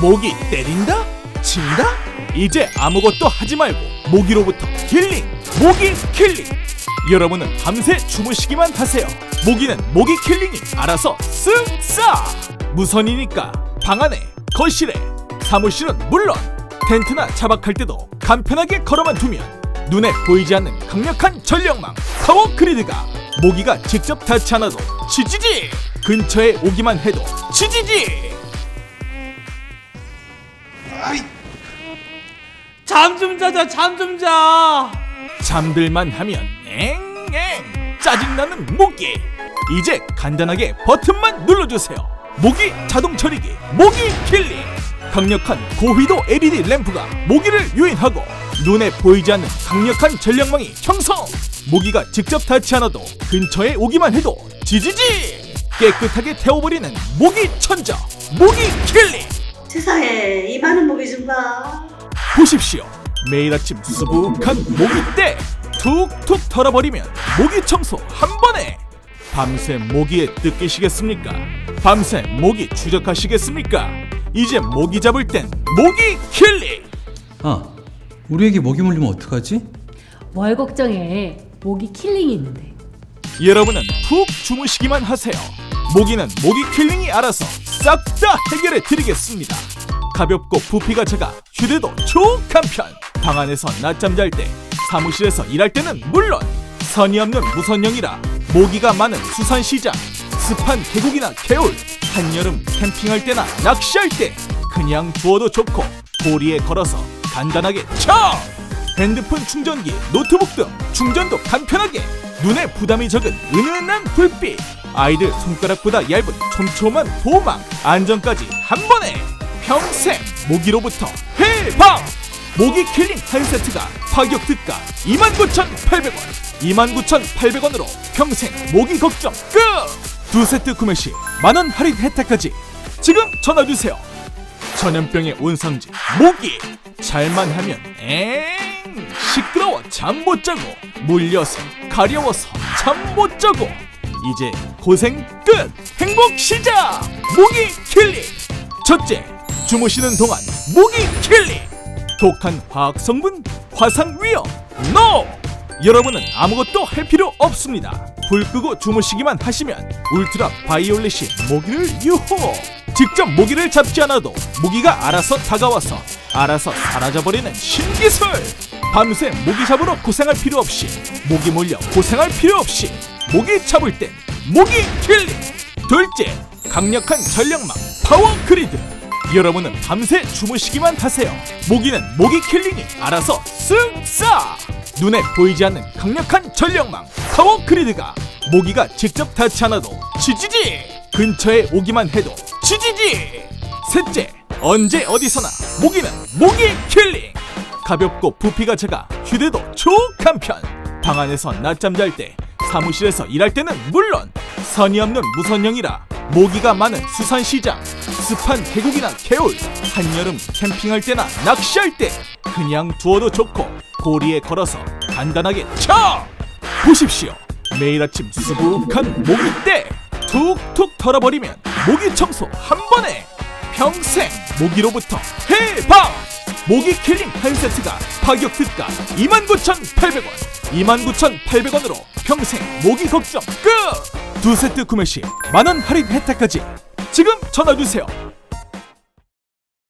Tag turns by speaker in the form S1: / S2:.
S1: 모기 때린다? 친다? 이제 아무것도 하지 말고 모기로부터 힐링! 모기 킬링! 여러분은 밤새 주무시기만 하세요. 모기는 모기 킬링이 알아서 쓱 싸! 무선이니까 방 안에, 거실에, 사무실은 물론 텐트나 차박할 때도 간편하게 걸어만 두면 눈에 보이지 않는 강력한 전력망 파워 그리드가 모기가 직접 닿지 않아도 치지지! 근처에 오기만 해도 치지지!
S2: 잠 좀 자자 잠 좀 자.
S1: 잠들만 하면 앵앵 짜증나는 모기. 이제 간단하게 버튼만 눌러주세요. 모기 자동 처리기 모기 킬링. 강력한 고휘도 LED 램프가 모기를 유인하고 눈에 보이지 않는 강력한 전력망이 형성. 모기가 직접 닿지 않아도 근처에 오기만 해도 지지지. 깨끗하게 태워버리는 모기 천자 모기 킬링
S3: 세상에 이 많은 목이 좀 봐.
S1: 보십시오. 매일 아침 수북한 모기때 툭툭 털어버리면 모기 청소 한 번에. 밤새 모기에 뜯기시겠습니까? 밤새 모기 추적하시겠습니까? 이제 모기 잡을 땐 모기 킬링.
S4: 아, 우리에게 먹이 물리면 어떡하지?
S5: 뭘 걱정해. 모기 킬링이 있는데.
S1: 여러분은 푹 주무시기만 하세요. 모기는 모기 킬링이 알아서 싹 다 해결해 드리겠습니다. 가볍고 부피가 작아 휴대도 초간편. 방 안에서 낮잠 잘 때, 사무실에서 일할 때는 물론 선이 없는 무선형이라 모기가 많은 수산시장, 습한 계곡이나 개울, 한여름 캠핑할 때나 낚시할 때 그냥 두어도 좋고 고리에 걸어서 간단하게 쳐! 핸드폰 충전기, 노트북 등 충전도 간편하게 눈에 부담이 적은 은은한 불빛 아이들 손가락보다 얇은 촘촘한 보호막 안전까지 한 번에. 평생 모기로부터 해방 모기 킬링 한 세트가 파격 특가 29,800원. 29,800원으로 평생 모기 걱정 끝! 두 세트 구매 시 만원 할인 혜택까지 지금 전화주세요. 전염병의 온상지 모기. 잘만 하면 엥! 시끄러워 잠 못 자고 물려서 가려워서 잠 못 자고. 이제 고생 끝 행복 시작 모기 킬링 첫째 주무시는 동안 모기 킬링 독한 화학 성분 화상 위험 NO 여러분은 아무것도 할 필요 없습니다. 불 끄고 주무시기만 하시면 울트라 바이올렛이 모기를 유호. 직접 모기를 잡지 않아도 모기가 알아서 다가와서 알아서 사라져버리는 신기술. 밤새 모기 잡으러 고생할 필요 없이 모기 몰려 고생할 필요 없이 모기 잡을 땐 모기 킬링. 둘째, 강력한 전력망 파워 그리드. 여러분은 밤새 주무시기만 하세요. 모기는 모기 킬링이 알아서 쓱 싸. 눈에 보이지 않는 강력한 전력망 파워 그리드가 모기가 직접 닿지 않아도 치지지 근처에 오기만 해도 치지지 셋째 언제 어디서나 모기는 모기 킬링 가볍고 부피가 작아 휴대도 초간편 방 안에서 낮잠 잘때 사무실에서 일할 때는 물론 선이 없는 무선형이라 모기가 많은 수산시장 습한 계곡이나 개울 한여름 캠핑할 때나 낚시할 때 그냥 두어도 좋고 고리에 걸어서 간단하게 쳐! 보십시오. 매일 아침 수북한 모기때 툭툭 털어버리면 모기 청소 한 번에 평생 모기로부터 해방 모기 킬링 한 세트가 파격 특가 29,800원 29,800원으로 평생 모기 걱정 끝! 두 세트 구매 시 만원 할인 혜택까지 지금 전화주세요